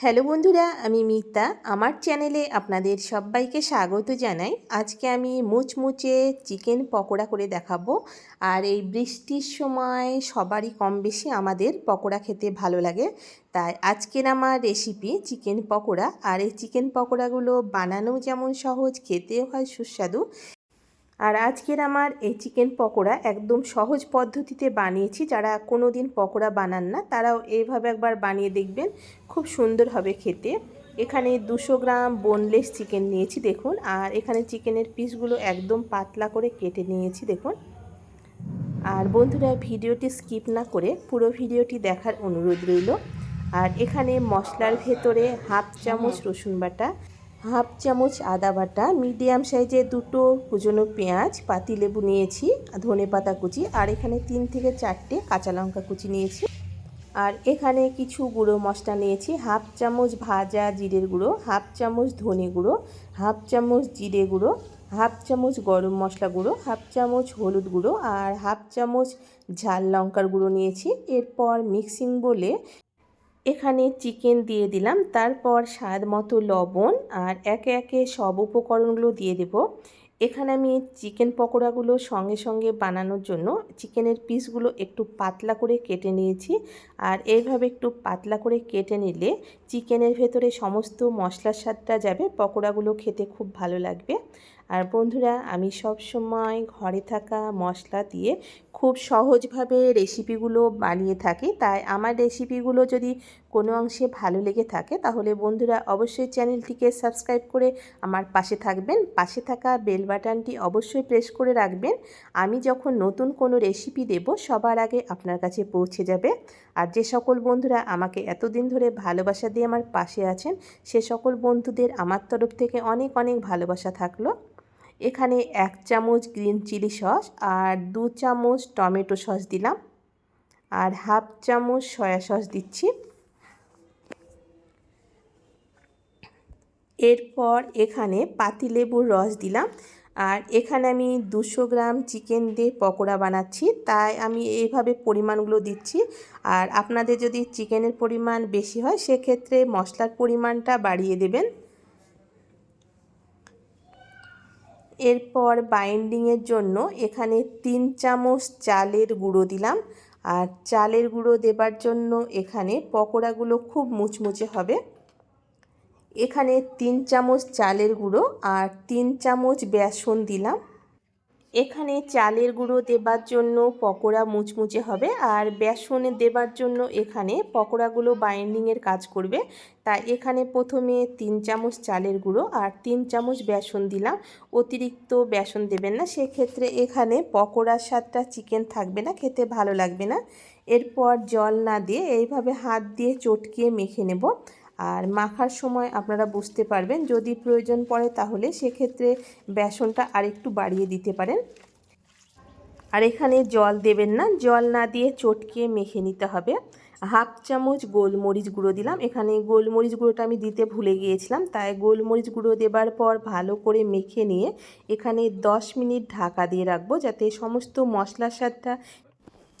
Hello বন্ধুরা, আমি মিতা। আমার চ্যানেলে আপনাদের সবাইকে স্বাগত জানাই। আজকে আমি মুচমুচে চিকেন পকোড়া করে দেখাবো। আর এই বৃষ্টির সময় সবারই কম বেশি আমাদের পকোড়া খেতে ভালো লাগে। তাই আজকের আমার রেসিপি চিকেন পকোড়া। আর এই চিকেন পকোড়াগুলো বানানো যেমন সহজ, খেতেও হয় সুস্বাদু। আর আজকের আমার এই চিকেন পকোড়া একদম সহজ পদ্ধতিতে বানিয়েছি যারা কোনো দিন পকোড়া বানান না তারাও এইভাবে একবার বানিয়ে দেখবেন খুব সুন্দর হবে খেতে। এখানে দুশো গ্রাম বোনলেস চিকেন নিয়েছি দেখুন আর এখানে চিকেনের পিসগুলো একদম পাতলা করে কেটে নিয়েছি দেখুন। আর বন্ধুরা ভিডিওটি স্কিপ না করে পুরো ভিডিওটি দেখার অনুরোধ রইল। আর এখানে মশলার ভেতরে হাফ চামচ রসুন বাটা হাফ চামচ আদা বাটা, মিডিয়াম সাইজের দুটো কুচনো পেঁয়াজ পাতিলেবু নিয়েছি, ধনে পাতা কুচি, আর এখানে তিন থেকে চারটে কাঁচা লঙ্কা কুচি নিয়েছি। আর এখানে কিছু গুঁড়ো মশলা নিয়েছি, হাফ চামচ ভাজা জিরের গুঁড়ো, হাফ চামচ ধনে গুঁড়ো, হাফ চামচ জিরে গুঁড়ো, হাফ চামচ গরম মশলা গুঁড়ো, হাফ চামচ হলুদ গুঁড়ো, আর হাফ চামচ ঝাল লঙ্কার গুঁড়ো নিয়েছি। এরপর মিক্সিং বলে এখানে চিকেন দিয়ে দিলাম, তারপর স্বাদ মতো লবণ আর একে একে সব উপকরণগুলো দিয়ে দেব। এখানে আমি চিকেন পকোড়াগুলো সঙ্গে সঙ্গে বানানোর জন্য চিকেনের পিসগুলো একটু পাতলা করে কেটে নিয়েছি আর এইভাবে একটু পাতলা করে কেটে নিলে চিকেনের ভেতরে সমস্ত মশলার স্বাদটা যাবে, পকোড়াগুলো খেতে খুব ভালো লাগবে। আর বন্ধুরা, আমি সব সময় ঘরে থাকা মশলা দিয়ে খুব সহজভাবে রেসিপিগুলো বানিয়ে থাকি। তাই আমার রেসিপিগুলো যদি কোনো অংশে ভালো লেগে থাকে, তাহলে বন্ধুরা অবশ্যই চ্যানেলটিকে সাবস্ক্রাইব করে আমার পাশে থাকবেন। পাশে থাকা বেল বাটনটি অবশ্যই প্রেস করে রাখবেন। আমি যখন নতুন কোনো রেসিপি দেব, সবার আগে আপনার কাছে পৌঁছে যাবে। আর যে সকল বন্ধুরা আমাকে এতদিন ধরে ভালোবাসা দিয়ে আমার পাশে আছেন, সে সকল বন্ধুদের আমার তরফ থেকে অনেক অনেক ভালোবাসা থাকল। এখানে এক চামচ গ্রিন চিলি সস আর দু চামচ টমেটো সস দিলাম। আর হাফ চামচ সয়া সস দিচ্ছি। এরপর এখানে পাতিলেবুর রস দিলাম। আর এখানে আমি দুশো গ্রাম চিকেন দিয়ে পকোড়া বানাচ্ছি, তাই আমি এইভাবে পরিমাণগুলো দিচ্ছি। আর আপনাদের যদি চিকেনের পরিমাণ বেশি হয়, সেক্ষেত্রে মশলার পরিমাণটা বাড়িয়ে দেবেন। এরপর বাইন্ডিংয়ের জন্য এখানে তিন চামচ চালের গুঁড়ো দিলাম। আর চালের গুঁড়ো দেবার জন্য এখানে পকোড়াগুলো খুব মুচমুচে হবে। এখানে তিন চামচ চালের গুঁড়ো আর তিন চামচ বেসন দিলাম। এখানে চালের গুঁড়ো দেবার জন্য পকোড়া মুচমুচে হবে আর বেসন দেবার জন্য এখানে পকোড়াগুলো বাইন্ডিংয়ের কাজ করবে। তাই এখানে প্রথমে তিন চামচ চালের গুঁড়ো আর তিন চামচ বেসন দিলাম। অতিরিক্ত বেসন দেবেন না, সেক্ষেত্রে এখানে পকোড়ার স্বাদটা চিকেন থাকবে না, খেতে ভালো লাগবে না। এরপর জল না দিয়ে এইভাবে হাত দিয়ে চটকিয়ে মেখে নেব। আর মাখার সময় আপনারা বুঝতে পারবেন, যদি প্রয়োজন পড়ে তাহলে সেক্ষেত্রে বেসনটা আরেকটু বাড়িয়ে দিতে পারেন। আর এখানে জল দেবেন না, জল না দিয়ে চটকে মেখে নিতে হবে। হাফ চামচ গোলমরিচ গুঁড়ো দিলাম। এখানে গোলমরিচ গুঁড়োটা আমি দিতে ভুলে গিয়েছিলাম, তাই গোলমরিচ গুঁড়ো দেবার পর ভালো করে মেখে নিয়ে এখানে 10 মিনিট ঢাকা দিয়ে রাখব, যাতে সমস্ত মশলার স্বাদটা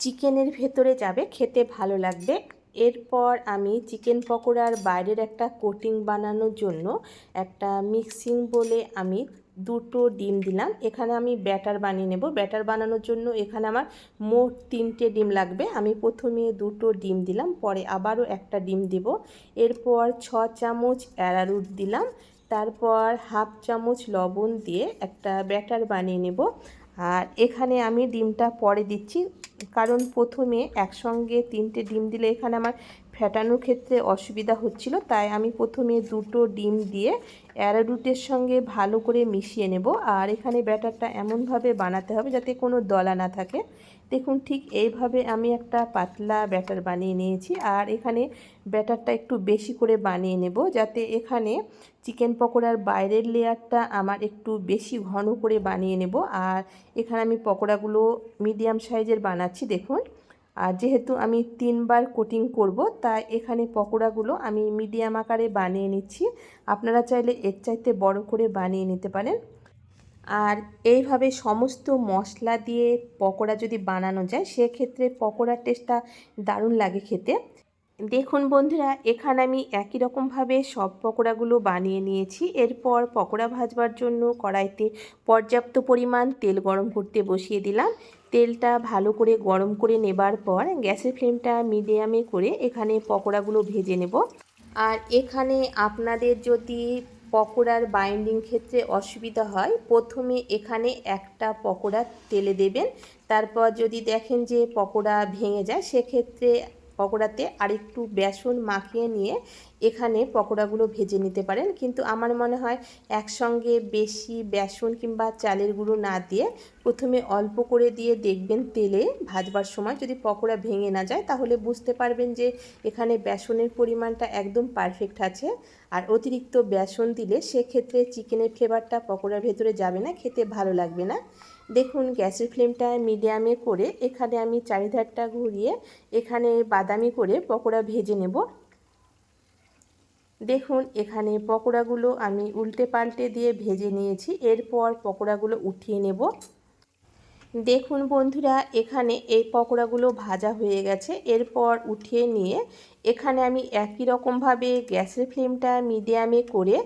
চিকেনের ভেতরে যাবে, খেতে ভালো লাগবে। এরপর আমি চিকেন পকোড়ার বাইরের একটা কোটিং বানানোর জন্য একটা মিক্সিং বলে আমি দুটো ডিম দিলাম। এখানে আমি ব্যাটার বানিয়ে নেব। ব্যাটার বানানোর জন্য এখানে আমার মোট তিনটে ডিম লাগবে। আমি প্রথমে দুটো ডিম দিলাম, পরে আবারও একটা ডিম দেব। এরপর ছ চামচ অ্যারারুট দিলাম। তারপর হাফ চামচ লবণ দিয়ে একটা ব্যাটার বানিয়ে নেব। আর এখানে আমি ডিমটা পরে দিচ্ছি। কারণ প্রথমে একসঙ্গে তিনটে ডিম দিলে এখানে আমার ফেটানোর ক্ষেত্রে অসুবিধা হচ্ছিল, তাই আমি প্রথমে দুটো ডিম দিয়ে অ্যারারুটের সঙ্গে ভালো করে মিশিয়ে নেব। আর এখানে ব্যাটারটা এমনভাবে বানাতে হবে যাতে কোনো দলা না থাকে। দেখুন, ঠিক এইভাবে আমি একটা পাতলা ব্যাটার বানিয়ে নিয়েছি। আর এখানে ব্যাটারটা একটু বেশি করে বানিয়ে নেব যাতে এখানে চিকেন পকোড়ার বাইরের লেয়ারটা আমার একটু বেশি ঘন করে বানিয়ে নেব। আর এখানে আমি পকোড়াগুলো মিডিয়াম সাইজের বানাচ্ছি, দেখুন। আর যেহেতু আমি তিনবার কোটিং করব, তাই এখানে পকোড়াগুলো আমি মিডিয়াম আকারে বানিয়ে নিচ্ছি। আপনারা চাইলে এর চাইতে বড় করে বানিয়ে নিতে পারেন। আর এইভাবে সমস্ত মশলা দিয়ে পকোড়া যদি বানানো যায়, সেক্ষেত্রে পকোড়ার টেস্টটা দারুণ লাগে খেতে। দেখুন বন্ধুরা, এখানে আমি একই রকমভাবে সব পকোড়াগুলো বানিয়ে নিয়েছি। এরপর পকোড়া ভাজবার জন্য কড়াইতে পর্যাপ্ত পরিমাণ তেল গরম করতে বসিয়ে দিলাম। তেলটা ভালো করে গরম করে নেবার পর গ্যাসের ফ্লেমটা মিডিয়ামে করে এখানে পকোড়াগুলো ভেজে নেব। আর এখানে আপনাদের যদি পকোড়ার বাইন্ডিং ক্ষেত্রে অসুবিধা হয়। প্রথমে এখানে একটা পকোড়া তেলে দেবেন। তারপর যদি দেখেন যে পকোড়া ভেঙে যায়, সেক্ষেত্রে পকোড়াতে আরেকটু বেসন মাখিয়ে নিয়ে এখানে পকোড়াগুলো ভেজে নিতে পারেন। কিন্তু আমার মনে হয় একসঙ্গে বেশি বেসন কিংবা চালের গুঁড়ো না দিয়ে প্রথমে অল্প করে দিয়ে দেখবেন তেলে ভাজবার সময়। যদি পকোড়া ভেঙে না যায় তাহলে বুঝতে পারবেন যে এখানে বেসনের পরিমাণটা একদম পারফেক্ট আছে। আর অতিরিক্ত বেসন দিলে সেক্ষেত্রে চিকেনের ফ্লেভারটা পকোড়ার ভেতরে যাবে না, খেতে ভালো লাগবে না। দেখুন, গ্যাসের ফ্লেমটা মিডিয়ামে করে এখানে আমি চারিধারটা ঘুরিয়ে এখানে বাদামি করে পকোড়া ভেজে নেব। দেখুন, এখানে পকোড়াগুলো আমি উল্টে পাল্টে দিয়ে ভেজে নিয়েছি, এরপর পকোড়াগুলো উঠিয়ে নেব। দেখুন বন্ধুরা, এখানে এই পকোড়াগুলো ভাজা হয়ে গেছে, এরপর উঠিয়ে নিয়ে এখানে আমি একই রকমভাবে গ্যাসের ফ্লেমটা মিডিয়ামে করে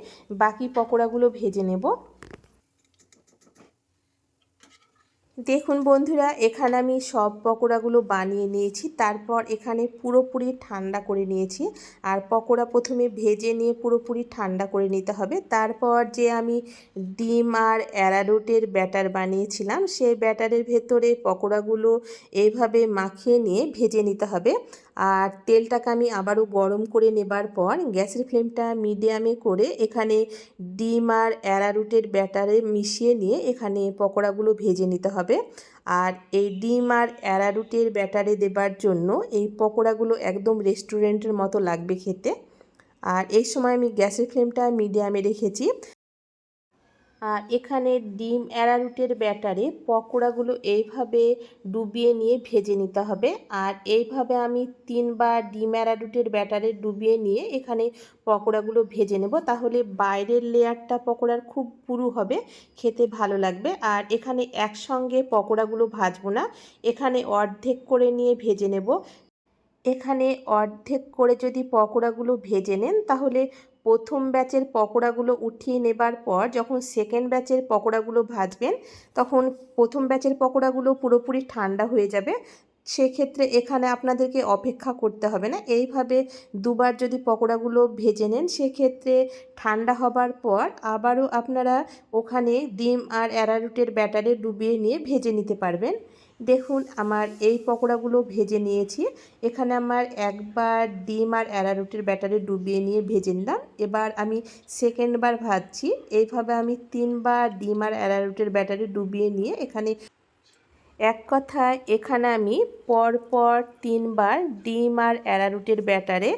বাকি পকোড়াগুলো ভেজে নেব। দেখুন বন্ধুরা, এখানে আমি সব পকোড়াগুলো বানিয়ে নিয়েছি। তারপর এখানে পুরোপুরি ঠান্ডা করে নিয়েছি। আর পকোড়া প্রথমে ভেজে নিয়ে পুরোপুরি ঠান্ডা করে নিতে হবে। তারপর যে আমি ডিম আর অ্যারারুটের ব্যাটার বানিয়েছিলাম, সেই ব্যাটারের ভেতরে পকোড়াগুলো এইভাবে মাখিয়ে নিয়ে ভেজে নিতে হবে। আর তেলটাকে আমি আবারও গরম করে নেবার পর গ্যাসের ফ্লেমটা মিডিয়ামে করে এখানে ডিম আর অ্যারারুটের ব্যাটারে মিশিয়ে নিয়ে এখানে পকোড়াগুলো ভেজে নিতে হবে। আর এই ডিম আর অ্যারারুটের ব্যাটারে দেবার জন্য এই পকোড়াগুলো একদম রেস্টুরেন্টের মতো লাগবে খেতে। আর এই সময় আমি গ্যাসের ফ্লেমটা মিডিয়ামে রেখেছি। আর এখানে ডিম অ্যারারুটের ব্যাটারে পকোড়াগুলো এইভাবে ডুবিয়ে নিয়ে ভেজে নিতে হবে। আর এইভাবে আমি তিনবার ডিম অ্যারারুটের ব্যাটারে ডুবিয়ে নিয়ে এখানে পকোড়াগুলো ভেজে নেব। তাহলে বাইরের লেয়ারটা পকোড়ার খুব পুরু হবে, খেতে ভালো লাগবে। আর এখানে একসঙ্গে পকোড়াগুলো ভাজবো না, এখানে অর্ধেক করে নিয়ে ভেজে নেব। এখানে অর্ধেক করে যদি পকোড়াগুলো ভেজে নেন, তাহলে প্রথম ব্যাচের পকোড়াগুলো উঠিয়ে নেবার পর যখন সেকেন্ড ব্যাচের পকোড়াগুলো ভাজবেন, তখন প্রথম ব্যাচের পকোড়াগুলো পুরোপুরি ঠান্ডা হয়ে যাবে। সেক্ষেত্রে এখানে আপনাদেরকে অপেক্ষা করতে হবে না। এইভাবে দুবার যদি পকোড়াগুলো ভেজে নেন, সেক্ষেত্রে ঠান্ডা হবার পর আবারও আপনারা ওখানে ডিম আর অ্যারারুটের ব্যাটারে ডুবিয়ে নিয়ে ভেজে নিতে পারবেন। দেখুন, আমার এই পকোড়াগুলো ভেজে নিয়েছি। এখানে আমার একবার ডিম আর অ্যারারুটের ব্যাটারে ডুবিয়ে নিয়ে ভেজে নিলাম। এবার আমি সেকেন্ডবার ভাজছি। এইভাবে আমি তিনবার ডিম আর অ্যারারুটের ব্যাটারে ডুবিয়ে নিয়ে এখানে এক কথায় এখানে আমি পরপর তিনবার ডিম আর অ্যারারুটের ব্যাটারে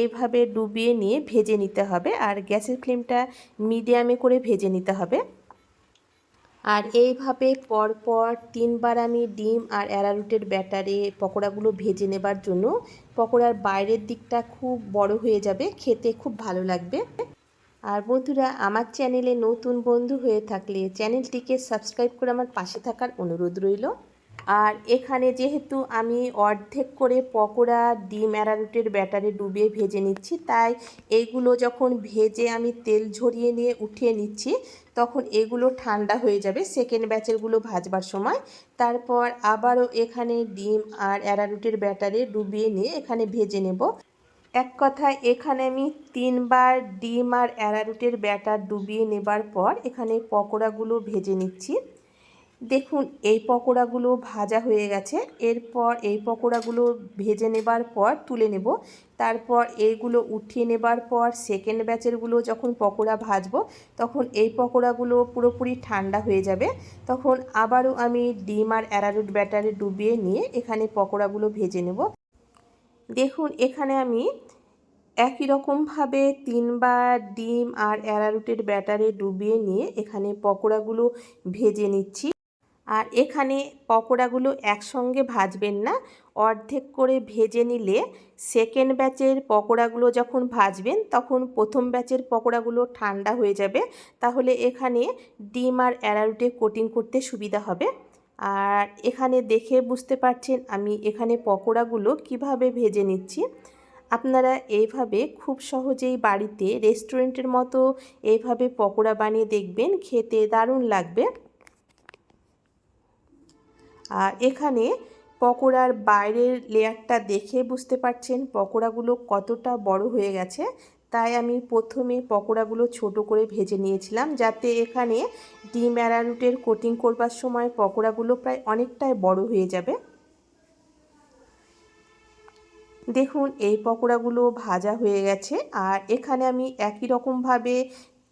এইভাবে ডুবিয়ে নিয়ে ভেজে নিতে হবে। আর গ্যাসের ফ্লেমটা মিডিয়ামে করে ভেজে নিতে হবে। আর এইভাবে পরপর তিনবার আমি ডিম আর অ্যারারুটের ব্যাটারে পকোড়াগুলো ভেজে নেবার জন্য পকোড়ার বাইরের দিকটা খুব বড় হয়ে যাবে, খেতে খুব ভালো লাগবে। আর বন্ধুরা, আমার চ্যানেলে নতুন বন্ধু হয়ে থাকলে চ্যানেলটিকে সাবস্ক্রাইব করে আমার পাশে থাকার অনুরোধ রইল। আর এখানে যেহেতু আমি অর্ধেক করে পকোড়া, ডিম, অ্যারারুটের ব্যাটারে ডুবিয়ে ভেজে নিচ্ছি, তাই এইগুলো যখন ভেজে আমি তেল ঝরিয়ে নিয়ে উঠিয়ে নিচ্ছি, তখন এগুলো ঠান্ডা হয়ে যাবে সেকেন্ড ব্যাচেরগুলো ভাজবার সময়। তারপর আবারও এখানে ডিম আর অ্যারারুটের ব্যাটারে ডুবিয়ে নিয়ে এখানে ভেজে নেব। এক কথায় এখানে আমি তিনবার ডিম আর অ্যারারুটের ব্যাটার ডুবিয়ে নেবার পর এখানে পকোড়াগুলো ভেজে নিচ্ছি। দেখুন, এই পকোড়াগুলো ভাজা হয়ে গেছে। এরপর এই পকোড়াগুলো ভেজে নেবার পর তুলে নেব। তারপর এইগুলো উঠিয়ে নেবার পর সেকেন্ড ব্যাচেরগুলো যখন পকোড়া ভাজবো, তখন এই পকোড়াগুলো পুরোপুরি ঠান্ডা হয়ে যাবে। তখন আবারও আমি ডিম আর অ্যারারুট ব্যাটারে ডুবিয়ে নিয়ে এখানে পকোড়াগুলো ভেজে নেব। দেখুন, এখানে আমি একই রকমভাবে তিনবার ডিম আর অ্যারারুটের ব্যাটারে ডুবিয়ে নিয়ে এখানে পকোড়াগুলো ভেজে নিচ্ছি। আর এখানে পকোড়াগুলো একসঙ্গে ভাজবেন না। অর্ধেক করে ভেজে নিলে সেকেন্ড ব্যাচের পকোড়াগুলো যখন ভাজবেন, তখন প্রথম ব্যাচের পকোড়াগুলো ঠান্ডা হয়ে যাবে। তাহলে এখানে ডিম আর অ্যারারুটে কোটিং করতে সুবিধা হবে। আর এখানে দেখে বুঝতে পারছেন আমি এখানে পকোড়াগুলো কীভাবে ভেজে নিচ্ছি। আপনারা এইভাবে খুব সহজেই বাড়িতে রেস্টুরেন্টের মতো এইভাবে পকোড়া বানিয়ে দেখবেন, খেতে দারুণ লাগবে। আর এখানে পকোড়ার বাইরের লেয়ারটা দেখে বুঝতে পারছেন পকোড়াগুলো কতটা বড় হয়ে গেছে। তাই আমি প্রথমে পকোড়াগুলো ছোট করে ভেজে নিয়েছিলাম যাতে এখানে ডিম অ্যারারুটের কোটিং করবার সময় পকোড়াগুলো প্রায় অনেকটাই বড় হয়ে যাবে। দেখুন, এই পকোড়াগুলো ভাজা হয়ে গেছে আর এখানে আমি একই রকমভাবে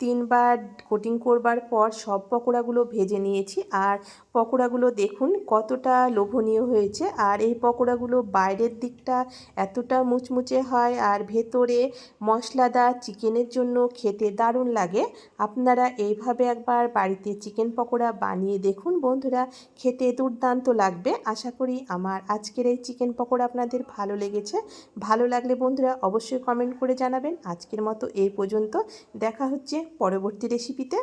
তিনবার কোটিং করবার পর সব পকোড়াগুলো ভেজে নিয়েছি আর পকোড়াগুলো দেখুন, কতটা লোভনীয় হয়েছে। আর এই পকোড়াগুলো বাইরের দিকটা এতটা মুচমুচে হয় আর ভেতরে মশলাদার চিকেনের জন্য খেতে দারুণ লাগে। আপনারা এইভাবে একবার বাড়িতে চিকেন পকোড়া বানিয়ে দেখুন বন্ধুরা, খেতে দুর্দান্ত লাগবে। আশা করি আমার আজকের এই চিকেন পকোড়া আপনাদের ভালো লেগেছে। ভালো লাগলে বন্ধুরা অবশ্যই কমেন্ট করে জানাবেন। আজকের মতো এই পর্যন্ত। দেখা হচ্ছে পরবর্তী রেসিপিতে